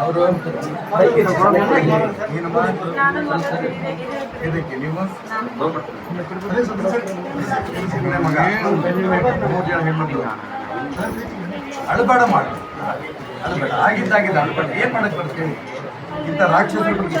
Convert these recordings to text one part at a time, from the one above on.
ಅವರು ಇದಕ್ಕೆ ನೀವು ಮೂರು ಜನ ಹೆಣ್ಮಕ್ಳು ಅಳಬೇಡ ಮಾಡಿ. ಅಳಬೇಡ. ಆಗಿದ್ದಾಗಿದ್ದ ಅಳಬಾಡ. ಏನ್ ಮಾಡಕ್ ಬರ್ತೀನಿ ಇಂಥ ರಾಕ್ಷಸರಿಗೆ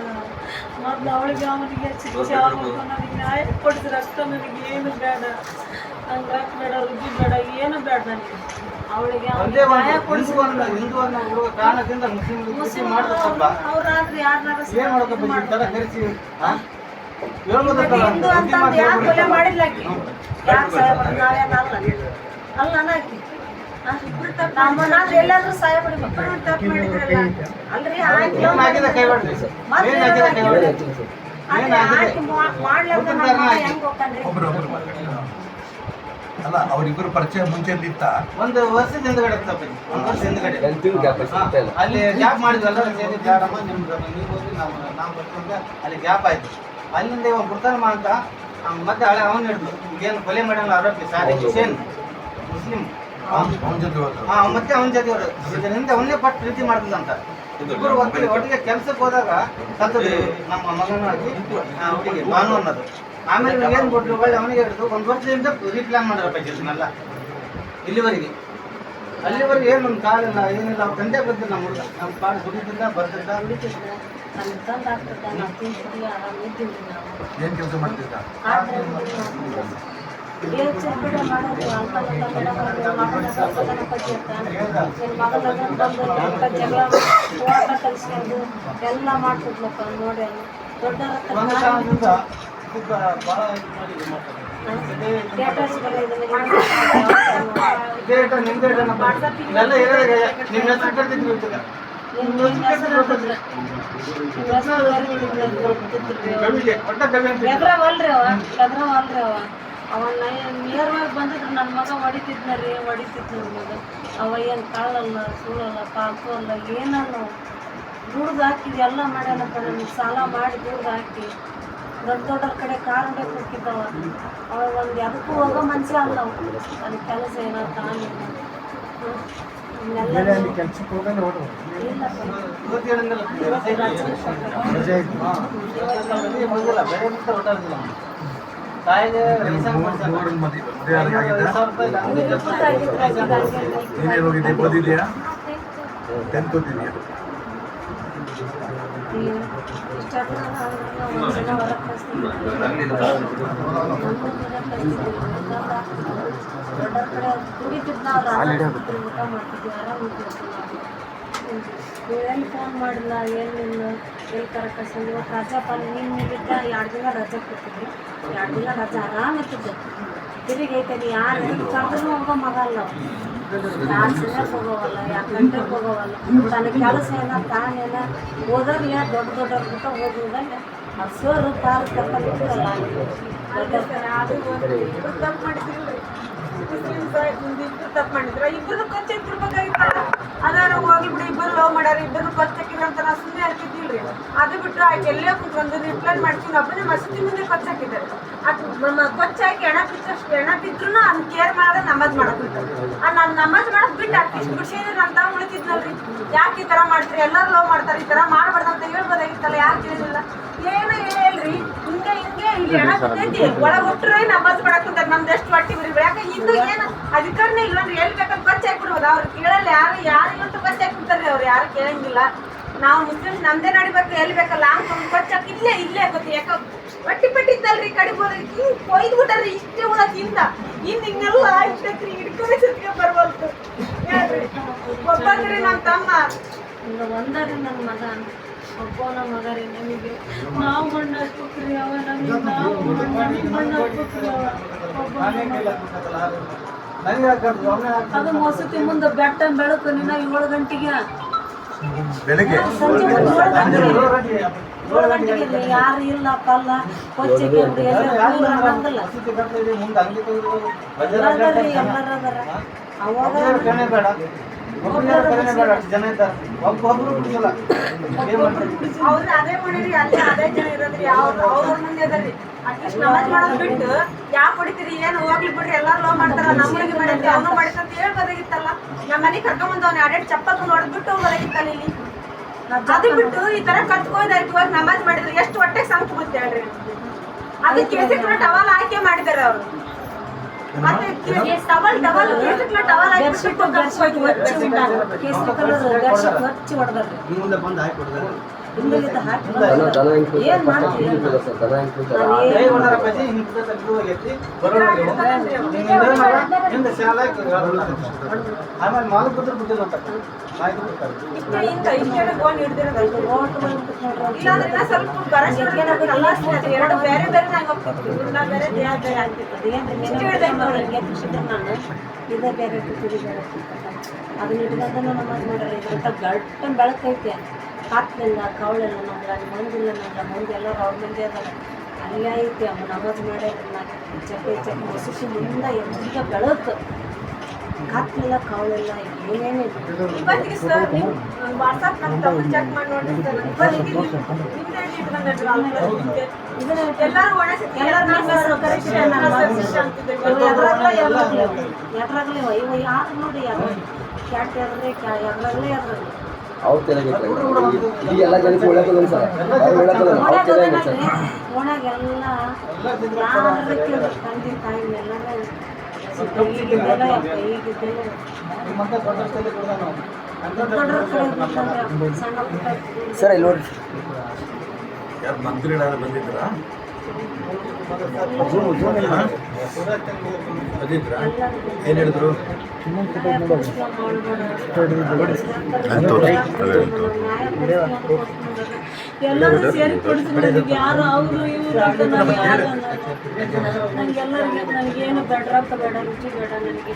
ಮೊದ್ಲು ಅವಳಿಗೆ ಅವನಿಗೆ ಶಿಕ್ಷೆ ನನಗೆ ನ್ಯಾಯ ಕೊಡಿದ್ರೆ ಅಷ್ಟ ನನಗೆ ಏನು ಬೇಡ. ನಂಗೆ ಬೇಡ ರುಚಿ ಬೇಡ ಏನು ಬೇಡ ನನಗೆ. ಅವಳಿಗೆ ಅವನಿಗೆ ನ್ಯಾಯ ಒಂದು ಕೊಡಿಸಿ ಹಿಂದೂ ಅನ್ನೋ ಹಿಂದೂ ಅನ್ನೋ ಹುಡುಗ ಕಾರಣದಿಂದ ಅವ್ರಾದ್ರೆ ಯಾರನ್ನಾರ? ಹಿಂದೂ ಅಂತ ಯಾರು ಕೊಲೆ ಮಾಡಿಲ್ಲ ಆಕಿ. ಸಹಾಯ ಅಲ್ಲ. ಅಲ್ಲ ನಾಕಿ ಎಲ್ಲಾದ್ರೂ ಸಹಾಯ ಅಲ್ಲ ಅವರಿಬ್ಬರು ಪರಿಚಯ ಮುಂಚೆ ಇತ್ತ ಒಂದು ವರ್ಷದ ಹಿಂದ್ಗಡೆ. ಒಂದು ವರ್ಷ ಹಿಂದ್ಗಡೆ ಅಲ್ಲಿ ಗ್ಯಾಪ್ ಮಾಡಿದ್ರಲ್ಲ ಸೇರಿ ನೀವು ಹೋಗಿ ನಾವು ನಾವು ಬರ್ಕೊಂಡ ಅಲ್ಲಿ ಗ್ಯಾಪ್ ಆಯ್ತು. ಅಲ್ಲಿಂದ ಇವಾಗ ಬಿಡ್ತಾನಮ್ಮ ಅಂತ ಮತ್ತೆ ಹಳೆ ಅವನು ಹಿಡಿದು ಏನು ಕೊಲೆ ಮಾಡ್ಯಾನ ಆರೋಪಿ ಸಾರಿ ಹುಸೇನ್ ಮುಸ್ಲಿಂ. ಹಾ ಮತ್ತೆ ಅವನ ಜೊತೆ ಇವರು ಇದರಿಂದ ಒಂದೇ ಪಟ್ಟು ಪ್ರೀತಿ ಮಾಡ್ತದಂತ ಇಬ್ಬರು ಒಟ್ಟಿಗೆ ಒಟ್ಟಿಗೆ ಕೆಲ್ಸಕ್ಕೆ ಹೋದಾಗ ಕಲ್ತದ್ರಿ ನಮ್ಮ ಮಗನಾಗಿ ಆ ಒಟ್ಟಿಗೆ ಭಾನು ಅನ್ನೋದು. ಆಮೇಲೆ ನೀವು ಏನ್ ಕೊಟ್ರು? ಒಳ್ಳೆ ಅವನಿಗೆ ಹಿಡಿದು ಒಂದು ವರ್ಷದಿಂದ ರೀಪ್ಲಾನ್ ಮಾಡ್ಯಾರಪ್ಪ ಇದನ್ನೆಲ್ಲ ಇಲ್ಲಿವರೆಗೆ. ಅಲ್ಲಿವರೆಗೆ ಏನು ನಮ್ಮ ಕಾಲಿಲ್ಲ ಏನಿಲ್ಲ ಅವ್ರ ತಂದೆ ಬಂದಿಲ್ಲ ನಮ್ಮ ಹುಡುಗ ನಮ್ಮ ಕಾಲು ದುಡಿದಿಲ್ಲ ಬರ್ತಿದ್ದ ಏನು ಕೆಲಸ ಮಾಡ್ತಿದ್ದ? ಏನ್ ಚರ್ಬಿಡ ಮಾಡೋದು, ಅಂಕಲ್ ಹೋರಾಟ ಕಲ್ಸ್ಕೊಂಡು ಎಲ್ಲ ಮಾಡ್ತಿದ್ಲಪ್ಪ ನೋಡಿ ದೊಡ್ಡ. ಎದ್ರವಲ್ರಿ ಅವ ಎದ್ರವಲ್ರಿ ಅವ ಅವನ್ನ ನೇರವಾಗಿ ಬಂದಿದ್ರು ನನ್ನ ಮಗ ಹೊಡಿತಿದ್ನ ರೀ ಹೊಡಿತಿದ್ನ ಮಗ. ಅವ ಏನು ಕಾಳಲ್ಲ ಸುಳ್ಳಲ್ಲ ಪಾಲ್ತು ಅಲ್ಲ ಏನನ್ನು ದುಡ್ದು ಹಾಕಿ ಎಲ್ಲ ಮಾಡ್ಯಾನಪ್ಪ ನನಗೆ ಸಾಲ ಮಾಡಿ ದುಡ್ದು ಹಾಕಿ. ದೊಡ್ಡ ದೊಡ್ಡವ್ರ ಕಡೆ ಕಾರ್ ಹೊಡ್ಯಕ್ಕೆ ಹೋಗಿದ್ದವ ಅವಾಗ ಒಂದು ಎದಕ್ಕೂ ಹೋಗೋ ಮನುಷ್ಯ ಅಲ್ಲ ಅದು ಕೆಲಸ ಏನೋ ತಾನಿಲ್ಲ ಇನ್ನೆಲ್ಲ ಇಲ್ಲಪ್ಪ ಇವತ್ತು ಹೇಳಿದ್ನಲ್ಲ, ರಜೆ ಇತ್ತು. ಹಾ. ರಜೆ ಬಂದಿಲ್ಲ, ಬೇರೆ ಬಿಟ್ಟು ಹೊರಟಾಗಿಲ್ಲ ಅವ್ನು. ತಾಯಿಗೆ ಲೈಸೆನ್ಸ್ ಮಾಡ್ಸ್ಯಾನ. ಮೂರನ್ ಮದುವೆ ಮದುವೆ ಆಗಿದ್ದ ಐವತ್ತು ಸಾವಿರ ರೂಪಾಯಿ ಇಲ್ಲ, ಎಲ್ಲಿ ಫೋನ್ ಮಾಡಿಲ್ಲ ಏನಿಲ್ಲ ಎಲ್ಲಿ ಕರೆಕ್ಟ್ ಇವತ್ತು ರಜಾ ಪಾಲ್ ನಿನ್ನ ನಿಮಿತ್ತ ಎರಡು ದಿನ ರಜೆ ಕೊಟ್ಟಿದ್ವಿ. ಎರಡು ದಿನ ರಜೆ ಆರಾಮ್ ಇರ್ತಿದ್ದೆ. ತಿರುಗಿ ಐತೆ ಯಾರು ಕರ್ದ್ರು ಹೋಗೋ ಮಗ ಅಲ್ಲ. ಯಾರು ಸಿನಿಮಾಕ್ಕೆ ಹೋಗೋವಲ್ಲ, ಯಾರು ಗಂಟೆಗೆ ಹೋಗೋವಲ್ಲ. ತನ್ನ ಕೆಲಸ ಏನ ತಾನೇನ ಓದೋರ್ಲೆ ದೊಡ್ಡ ದೊಡ್ಡವ್ರ ಬಿಟ್ಟು ಓದುವುದಲ್ಲ ಹಸೋರು ಸೋರು ಕರ್ಕೊಂಡು ಕರ್ಕೊಂಡಿರ್ತಾರಲ್ಲ ತಪ್ಪು ಮಾಡಿದ್ರಿ ಮುಸ್ಲಿಂ ತಪ್ಪು ಮಾಡಿದ್ರು. ಇಬ್ಬರು ಖರ್ಚು ಇರ್ಬೇಕಾಗಿತ್ತಲ್ಲ ಅದಾರ ಹೋಗಿ ಬಿಡಿ ಇಬ್ಬರು ಲವ್ ಮಾಡ್ಯಾರ ಇಬ್ಬರು ಅಂತ ನಾವು ಸುಮ್ಮನೆ ಹಾಕಿದ್ದಿಲ್ರಿ ಅದು ಬಿಟ್ಟು ಆಕೆ ಎಲ್ಲೇ ಕುತ್ಕೊಂಡು ರಿಪ್ಲೈ ಮಾಡ್ತೀನಿ. ಒಬ್ಬನೇ ಮಸೂತಿ ಮುಂದೆ ಖರ್ಚು ಅದು ನಮ್ಮ ಖರ್ಚು ಹಾಕಿ ಎಣ ಬಿದ್ದಷ್ಟು ಹೆಣ ಬಿದ್ರು ಅದನ್ನ ಕೇರ್ ಮಾಡದೆ ನಮಾಜ್ ಮಾಡೋದು ಆ ನಾನು ನಮಾಜ್ ಮಾಡೋದು ಬಿಟ್ಟು ಅಟ್ಲೀಸ್ಟ್ ಬಿಡ್ಸಿದ್ರೆ ನಮ್ಮ ತಾವು ಉಳಿತಿದ್ನಲ್ರಿ. ಯಾಕೆ ಈ ಥರ ಮಾಡ್ತೀರಿ? ಎಲ್ಲರೂ ಲವ್ ಮಾಡ್ತಾರೆ. ಈ ಥರ ಮಾಡಬಾರ್ದು ಅಂತ ಹೇಳ್ಬೋದಾಗಿತ್ತಲ್ಲ? ಯಾಕೆ ಹೇಳಿಲ್ಲ ಏನು ಹೇಳಿಲ್ರಿ ಹಿಂಗೆ ಹಿಂಗೆ ಇಲ್ಲಿ ಎಣ ಬಿದ್ದೈತಿ ಒಳಗೆ ಹುಟ್ಟರೆ ನಮಾಜ್ ಮಾಡಕ್ ಕುಂತಾರೆ ನಮ್ದು ಎಷ್ಟು ಹೊಟ್ಟಿ ಬರೀ ಯಾಕೆ ಹಿಂದೂ ಏನು ಅಧಿಕಾರನೇ ಇಲ್ಲಂದ್ರೆ ಎಲ್ಲಿ ಬೇಕಾದ್ರೆ ಬಚ್ಚ ಹಾಕ್ಬಿಡ್ಬೋದು ಅವ್ರು ಕೇಳಲ್ಲ ಯಾರು ಯಾರು ಇವತ್ತು ಬಚ್ಚ ಹಾಕ್ಬಿಡ್ತಾರೆ ಅವ್ರು ಯಾರು ಕೇಳಂಗಿಲ್ಲ. ನಾವು ಮುಸ್ಲಿಮ್ಸ್ ನಮ್ದೇ ನಡಿಬೇಕು ಎಲ್ಲಿ ಬೇಕಲ್ಲ. ಹಂಗ್ ಕೊಚ್ಚಕ್ ಇಲ್ಲೇ ಇಲ್ಲೇ ಗೊತ್ತಿ ಯಾಕೆ ಬಟ್ಟಿ ಪಟ್ಟಿ ಇತ್ತಲ್ರಿ ಈ ಕಡೆ ಹೋದ್ರೆ. ಹಿಂಗ್ ಕೊಯ್ದು ಬಿಟ್ಟಾರ್ರಿ ಇಷ್ಟೇ ಉಳಕ್ ಹಿಂದ ಹಿಂದ್ ಹಿಂಗೆಲ್ಲ ಇಷ್ಟಕ್ರಿ ಹಿಡ್ಕೊಂಡೆ ಸುತ್ತಿಗೆ ಬರ್ಬೋದು ಹೇಳ್ರಿ ಒಬ್ಬಂದ್ರಿ ನಮ್ ತಮ್ಮ. ಒಂದರಿ ನನ್ನ ಮಗ. ಒಬ್ಬನ ಮಗ ರೀ ನಮಗೆ ನಾವು ಮಣ್ಣು ಹಾಕ್ಬೇಕ್ರಿ ಅವ. ಅದು ಮಸೂತಿ ಮುಂದೆ ಬೆಟ್ಟ ಬೆಳಕು ನಿನ್ನ ಏಳು ಗಂಟೆಗೆ. ಬೆಳಗ್ಗೆ. ಏಳು ಗಂಟೆಗೆ. ಯಾರು ಇಲ್ಲ ಪಲ್ಲ ಕೊಚ್ಚಿಗೆ. ಎಲ್ಲರೂ ಅವಾಗ ನಮಾಜ್ ಬಿಟ್ಟು ಹೊಡಿತೀರಿ ಏನು ಹೋಗ್ಲಿ ಬಿಡ್ರಿ ಲೋ ಮಾಡ್ತಾರ ಹೇಳ್ಬೋದಾಗಿತ್ತಲ್ಲ ನಮ್ಮ ಇಲ್ಲಿ. ಬಿಟ್ಟು ಈ ತರ ಇವಾಗ ನಮಾಜ್ ಮಾಡಿದ್ರೆ ಎಷ್ಟು ಹೊಟ್ಟೆಗೆ ಸಂಕ್ ಬಿಡ್ತೇಳ್ರಿ ಅದಕ್ಕೆ ಟವಲ್ ಆಯ್ಕೆ ಮಾಡಿದಾರೆ ಅವರು. ಬೆಡ್ಶೀಟ್ ಹಚ್ಚಿ ಹೊಡೆದ್ರಿ ಮುಂದೆ ಬಂದು ಹಾಕಿ ಹೊಡೆದಾರ ಆಮೇಲೆ ಎರಡು ಬೇರೆ ಬೇರೆ ಬೇರೆ ಬೇರೆ ಇದೇ ಬೇರೆ ಅದನ್ನ ಇಟ್ಕೊಂಡು ನಮಾಜ್ ಮಾಡ್ರಿ ಇದ್ರಂತ ಗಟ್ಟನ್ ಬೆಳಕೈತೆ ಹಾಕ್ಲಿಲ್ಲ ಕವಳೆಲ್ಲ ನಮ್ಗೆ ಅಲ್ಲಿ ಮಂದಿಲ್ಲ ನಮ್ಗೆ ಮಂದಿ ಎಲ್ಲರೂ ಅವ್ರ ಮಂದಿ ಅದಾರ. ಅಲ್ಲಿ ಐತಿ ಅಮ್ಮ ನಮಾಜ್ ಮಾಡ್ಯಾರ ಚಪ್ಪೆ ಚಪ್ಪೆ ಮಸುಸಿ ಮುಂದೆ ಬೆಳಕು. ಕಾತ್ಲಿಲ್ಲ ಕವಳೆಲ್ಲ ಏನೇನೇ ಇವತ್ತಿಗೆ ಸರ್ ನೀವು ವಾಟ್ಸಪ್ ನಮ್ಮ ತಮ್ಮ ಚೆಕ್ ಮಾಡಿ ನೋಡ್ರಿ ಸರ್. ಇವತ್ತಿಗೆ ನಿಮ್ದೇ ಇಟ್ಕೊಂಡ್ರಿ ಅಲ್ವಾ? ಇದನ್ನ ಎಲ್ಲರೂ ಒಣಸಿ ಎಲ್ಲರೂ ನಮ್ಮ ಕರೆಕ್ಟ್ ನಾನು ಎದ್ರಾಗ್ಲೇ ಎದ್ರಾಗ್ಲೇ ಎದ್ರಾಗ್ಲೇ ಇವ ಯಾರು ನೋಡಿ ಯಾರು ಕ್ಯಾಟ್ ಎದ್ರೆ ಕ್ಯಾ ಎದ್ರಾಗ್ಲೇ ಎದ್ರಾಗ್ಲೇ. ಅವ್ರು ಈ ಎಲ್ಲ ಜನಕ್ಕೆ ಒಳ್ಳೆಯದು ಸರ್. ಅವ್ರು ಅವ್ರ ಸರ್ ಸರ್ ಇಲ್ಲಿ ನೋಡ್ರಿ ಯಾರು ಮಂತ್ರಿಗಳಾದ್ರು ಬಂದಿದ್ರಾ? ಬಂದಿದ್ರಾ ಏನು ಹೇಳಿದ್ರು ಎಲ್ಲರೂ ಸೇರಿ ಯಾರು ಅವರು ಇವರು ಅಂತ ನಾನು ಯಾರು ನನಗೆ ಎಲ್ಲರಿಗೆ ನನಗೇನು ಬೇಡ ರುಚಿ ಬೇಡ ನನಗೆ.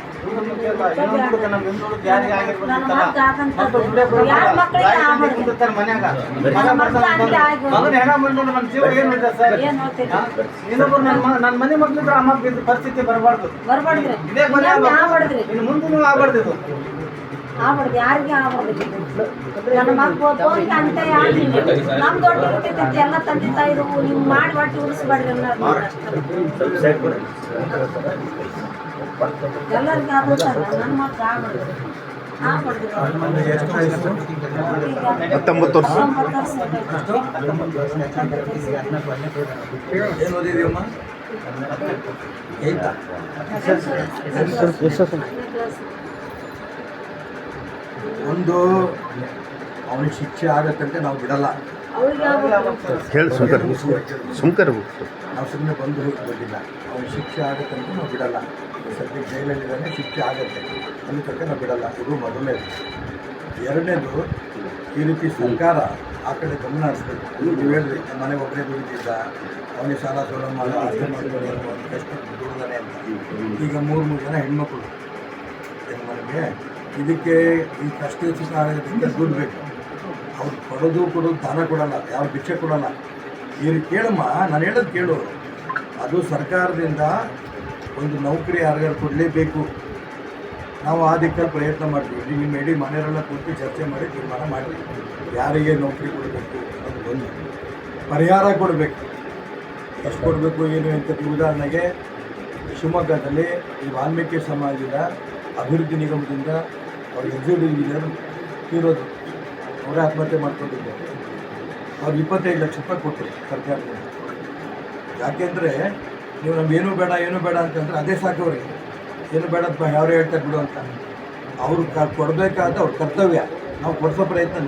ನನ್ನ. ಯಾರ್ ನನ್ನ ಮನೆ ಮಕ್ಕಳಿದ್ರೆ ಅಮ್ಮ ಪರಿಸ್ಥಿತಿ ಬರಬಾರ್ದು. ಬರಬಾರ್ದು ಇದೇ ಮನೆ ಆಗ್ಬಾರ್ದು. ಮುಂದೂ ಆಗ್ಬಾರ್ದು ಆಗ್ಬಾರ್ದು ಯಾರಿಗೆ ಆಗ್ಬಾರ್ದು ನನ್ನ ಮಕ್ಕ ತೋರಿಕೆ ಅಂತ ಯಾರು ನಮ್ ದೊಡ್ಡ ಇರ್ತೈತಿ ಎಲ್ಲ ತಂದೆ ತಾಯಿರು ನೀವು ಮಾಡಿ ಹೊಟ್ಟೆ ಉಳಿಸ್ಬೇಡ್ರಿ ಎಲ್ಲರಿಗೂ ಆಗ್ಬಿಡ್ತಾರ ನನ್ನ ಮಕ್ಳು ಆಗ್ಬಾರ್ದು ಹತ್ತೊಂಬತ್ತು ವರ್ಷ. ಏನು ಓದಿದೀವಮ್ಮ ಏಯ್ತಾ? ಒಂದು ಅವನಿಗೆ ಶಿಕ್ಷೆ ಆಗತ್ತಂತೆ ನಾವು ಬಿಡಲ್ಲ. ಕೇಳಿ ಹೇಳಿ ಸುಮ್ಕರ್ ನಾವು ಸುಮ್ಮನೆ ಬಂದು ಹೋಗಿ ಬಂದಿಲ್ಲ. ಅವನಿಗೆ ಶಿಕ್ಷೆ ಆಗತ್ತಂತೆ ನಾವು ಬಿಡಲ್ಲ. ಸದ್ಯಕ್ಕೆ ಜೈಲಲ್ಲಿದ್ದಾನೆ ಶಿಕ್ಷೆ ಆಗತ್ತೆ. ಅಲ್ಲಿ ತನಕ ನಾವು ಬಿಡಲ್ಲ. ಇದು ಮೊದಲನೇದು. ಎರಡನೇದು ಈ ರೀತಿ ಸರ್ಕಾರ ಆ ಕಡೆ ಗಮನ ಹರಿಸ್ಬೇಕು. ನೀವು ಹೇಳಿದ್ರಿ ನಮ್ಮ ಮನೆ ಒಬ್ಬನೇ ದುಡಿದಿದ್ದ ಅವನಿಗೆ ಸಾಲ ಸೋಲ ಮಾಡೋ ಅಷ್ಟೇ ಅವ್ನು ದುಡಿದಾನೆ ಅಂತ. ಈಗ ಮೂರು ಮೂರು ಜನ ಹೆಣ್ಮಕ್ಳು. ಮನೆಗೆ ಇದಕ್ಕೆ ಈ ಕಷ್ಟ ಆಗೋದಕ್ಕೆ ದುಡ್ಡು ಬೇಕು. ಅವ್ರು ಕೊಡೋದು ಕೊಡೋದು ದಾನ ಕೊಡಲ್ಲ, ಯಾರು ಭಿಕ್ಷೆ ಕೊಡಲ್ಲ. ಏನು ಕೇಳಮ್ಮ, ನಾನು ಹೇಳೋದು ಕೇಳು. ಅದು ಸರ್ಕಾರದಿಂದ ಒಂದು ನೌಕರಿ ಯಾರಿಗಾರು ಕೊಡಲೇಬೇಕು. ನಾವು ಆ ದಿಕ್ಕಲ್ಲಿ ಪ್ರಯತ್ನ ಮಾಡ್ತೀವಿ. ನಿಮ್ಮ ಇಡೀ ಮನೆಯವರೆಲ್ಲ ಕೂತು ಚರ್ಚೆ ಮಾಡಿ ತೀರ್ಮಾನ ಮಾಡಿ ಯಾರಿಗೆ ನೌಕರಿ ಕೊಡಬೇಕು ಅದು ಬಂದು ಪರಿಹಾರ ಕೊಡಬೇಕು. ಎಷ್ಟು ಕೊಡಬೇಕು, ಏನು ಅಂತ ಉದಾಹರಣೆಗೆ ಶಿವಮೊಗ್ಗದಲ್ಲಿ ಈ ವಾಲ್ಮೀಕಿ ಸಮಾಜದ ಅಭಿವೃದ್ಧಿ ನಿಗಮದಿಂದ ಅವ್ರ ಎಕ್ಸಿಕ್ಯೂಟಿವ್ ಇಂಜಿನಿಯರ್ ಇರೋದು ಅವರೇ ಆತ್ಮಹತ್ಯೆ ಮಾಡ್ಕೊಂಡಿದ್ದಾರೆ. ಅವ್ರು ಇಪ್ಪತ್ತೈದು ಲಕ್ಷ ರೂಪಾಯಿ ಕೊಟ್ಟರು ಸರ್ಕಾರದಿಂದ ಯಾಕೆಂದರೆ ನೀವು ನಮ್ಗೆ ಏನೂ ಬೇಡ ಏನೂ ಬೇಡ ಅಂತಂದರೆ ಅದೇ ಸಾಕು ಸಾಕವ್ರಿಗೆ ಏನು ಬೇಡ ಯಾರು ಹೇಳ್ತಾರೆ ಬಿಡು ಅಂತ. ಅವ್ರು ಕೊಡಬೇಕಾದ ಅವ್ರ ಕರ್ತವ್ಯ. ನಾವು ಕೊಡಿಸೋ ಪ್ರಯತ್ನ